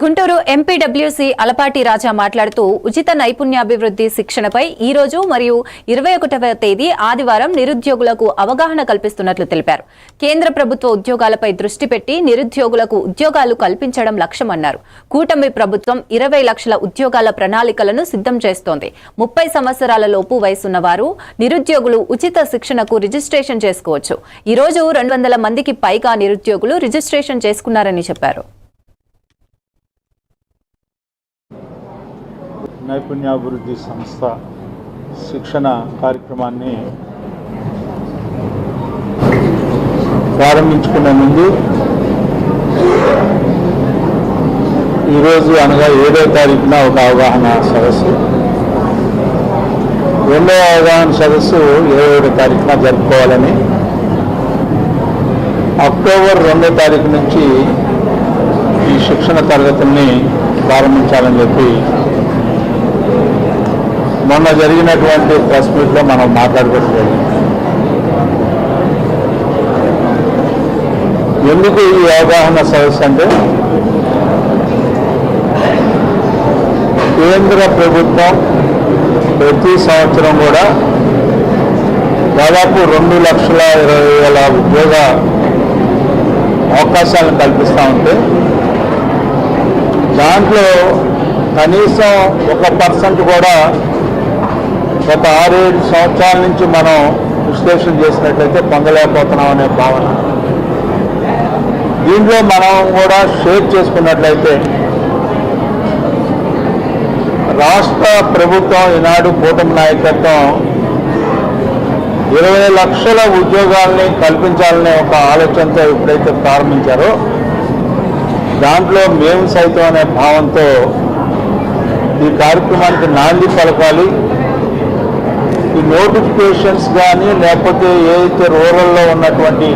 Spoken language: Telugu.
గుంటూరు ఎంపీడబ్ల్యూసీ అలపాటి రాజా మాట్లాడుతూ ఉచిత నైపుణ్యాభివృద్ధి శిక్షణపై ఈ రోజు మరియు ఇరవై ఒకటవ తేదీ ఆదివారం నిరుద్యోగులకు అవగాహన కల్పిస్తున్నట్లు తెలిపారు. కేంద్ర ప్రభుత్వ ఉద్యోగాలపై దృష్టి పెట్టి నిరుద్యోగులకు ఉద్యోగాలు కల్పించడం లక్ష్యమన్నారు. కూటమి ప్రభుత్వం ఇరవై లక్షల ఉద్యోగాల ప్రణాళికలను సిద్ధం చేస్తోంది. ముప్పై సంవత్సరాల లోపు వయసున్న వారు నిరుద్యోగులు ఉచిత శిక్షణకు రిజిస్ట్రేషన్ చేసుకోవచ్చు. ఈ రోజు రెండు వందల మందికి పైగా నిరుద్యోగులు రిజిస్ట్రేషన్ చేసుకున్నారని చెప్పారు. నైపుణ్యాభివృద్ధి సంస్థ శిక్షణ కార్యక్రమాన్ని ప్రారంభించుకునే ముందు ఈరోజు అనగా ఏడో తారీఖున ఒక అవగాహన సదస్సు. రెండో అవగాహన సదస్సు ఇరవై ఏడో తారీఖున జరుపుకోవాలని. అక్టోబర్ రెండో తారీఖు నుంచి ఈ శిక్షణ తరగతుల్ని ప్రారంభించాలని చెప్పి మొన్న జరిగినటువంటి ప్రెస్ మీట్లో మనం మాట్లాడుకోవట్లేదు ఎందుకు ఈ అవగాహన సదస్సు అంటే కేంద్ర ప్రభుత్వం ప్రతి సంవత్సరం కూడా దాదాపు రెండు లక్షల ఇరవై వేల ఉద్యోగ అవకాశాలను కల్పిస్తూ ఉంటే దాంట్లో కనీసం ఒక పర్సెంట్ కూడా గత ఆరేడు సంవత్సరాల నుంచి మనం విశ్లేషణ చేసినట్లయితే పొందలేకపోతున్నాం అనే భావన. దీంట్లో మనం కూడా షేర్ చేసుకున్నట్లయితే రాష్ట్ర ప్రభుత్వం ఈనాడు కూటమి నాయకత్వం ఇరవై లక్షల ఉద్యోగాల్ని కల్పించాలనే ఒక ఆలోచనతో ఎప్పుడైతే ప్రారంభించారో. దాంట్లో మేము సైతం అనే భావంతో ఈ కార్యక్రమానికి నాంది పలకాలి. ఈ నోటిఫికేషన్స్ కానీ లేకపోతే ఏదైతే రూరల్లో ఉన్నటువంటి